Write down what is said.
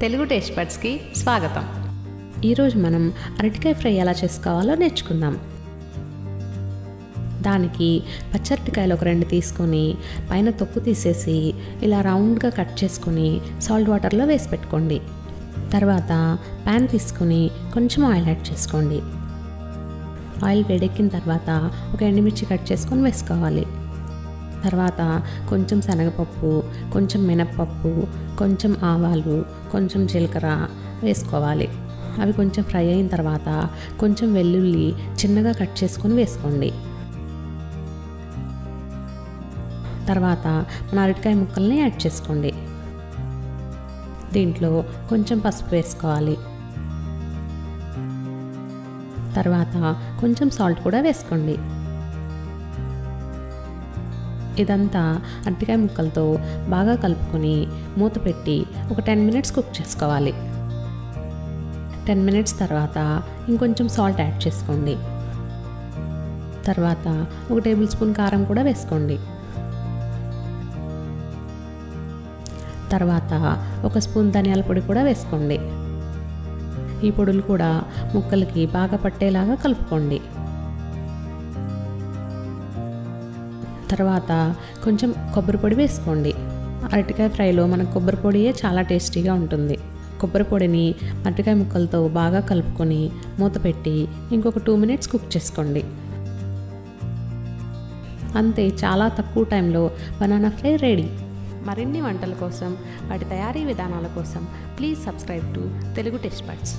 Telugu taste బడ్స్కి స్వాగతం. ఈరోజు మనం అరటికాయ ఫ్రై ఎలా చేసుకోవాలో నేర్చుకుందాం. దానికి పచ్చరటికాయలు ఒక రెండు తీసుకొని పైన తొక్కు తీసేసి ఇలా రౌండ్గా కట్ చేసుకొని సాల్ట్ వాటర్లో వేసి పెట్టుకోండి. తర్వాత ప్యాన్ తీసుకొని కొంచెం ఆయిల్ యాడ్ చేసుకోండి. ఆయిల్ వేడెక్కిన తర్వాత ఒక ఎండుమిర్చి కట్ చేసుకొని వేసుకోవాలి. తర్వాత కొంచెం శనగపప్పు కొంచెం మినప్పప్పు కొంచెం ఆవాలు కొంచెం జీలకర్ర వేసుకోవాలి. అవి కొంచెం ఫ్రై అయిన తర్వాత కొంచెం వెల్లుల్లి చిన్నగా కట్ చేసుకొని వేసుకోండి. తర్వాత మన అరటికాయ ముక్కల్ని యాడ్ చేసుకోండి. దీంట్లో కొంచెం పసుపు వేసుకోవాలి. తర్వాత కొంచెం సాల్ట్ కూడా వేసుకోండి. ఇదంతా అరటికాయ ముక్కలతో బాగా కలుపుకొని మూత పెట్టి ఒక టెన్ మినిట్స్ కుక్ చేసుకోవాలి. టెన్ మినిట్స్ తర్వాత ఇంకొంచెం సాల్ట్ యాడ్ చేసుకోండి. తర్వాత ఒక టేబుల్ స్పూన్ కారం కూడా వేసుకోండి. తర్వాత ఒక స్పూన్ ధనియాల పొడి కూడా వేసుకోండి. ఈ పొడులు కూడా ముక్కలకి బాగా పట్టేలాగా కలుపుకోండి. తర్వాత కొంచెం కొబ్బరి పొడి వేసుకోండి. అరటికాయ ఫ్రైలో మన కొబ్బరి పొడియే చాలా టేస్టీగా ఉంటుంది. కొబ్బరి పొడిని అరటికాయ ముక్కలతో బాగా కలుపుకొని మూత పెట్టి ఇంకొక టూ మినిట్స్ కుక్ చేసుకోండి. అంతే చాలా తక్కువ టైంలో బనానా ఫ్రై రెడీ. మరిన్ని వంటల కోసం వాటి తయారీ విధానాల కోసం please subscribe to Telugu taste buds.